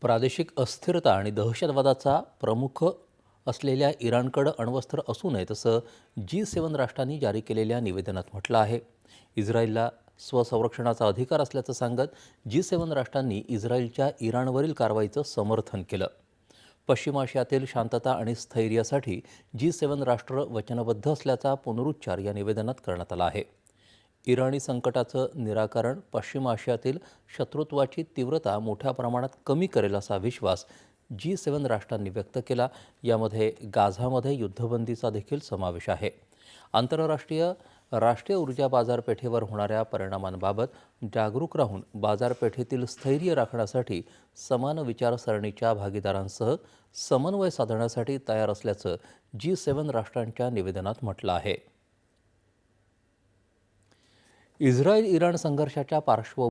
प्रादेशिक अस्थिरता आणि दहशतवादाचा प्रमुख असलेल्या इराणकडं अण्वस्त्र असू नये तसं जी सेवन राष्ट्रांनी जारी केलेल्या निवेदनात म्हटलं आहे. इस्रायलला स्वसंरक्षणाचा अधिकार असल्याचं सांगत जी सेवन राष्ट्रांनी इस्रायलच्या इराणवरील कारवाईचं समर्थन केलं. पश्चिम आशियातील शांतता आणि स्थैर्यासाठी जी सेवन राष्ट्र वचनबद्ध असल्याचा पुनरुच्चार या निवेदनात करण्यात आला आहे. इराणी संकटाचं निराकरण पश्चिम आशियातील शत्रुत्वाची तीव्रता मोठ्या प्रमाणात कमी करेल असा विश्वास जी सेवन राष्ट्रांनी व्यक्त केला. यामध्ये गाझामध्ये युद्धबंदीचा देखील समावेश आहे. आंतरराष्ट्रीय राष्ट्रीय ऊर्जा बाजारपेठेवर होणाऱ्या परिणामांबाबत जागरूक राहून बाजारपेठेतील स्थैर्य राखण्यासाठी समान विचारसरणीच्या भागीदारांसह समन्वय साधण्यासाठी तयार असल्याचं जी सेवन राष्ट्रांच्या निवेदनात म्हटलं आहे. इस्रायल इराण संघर्षाच्या पार्श्व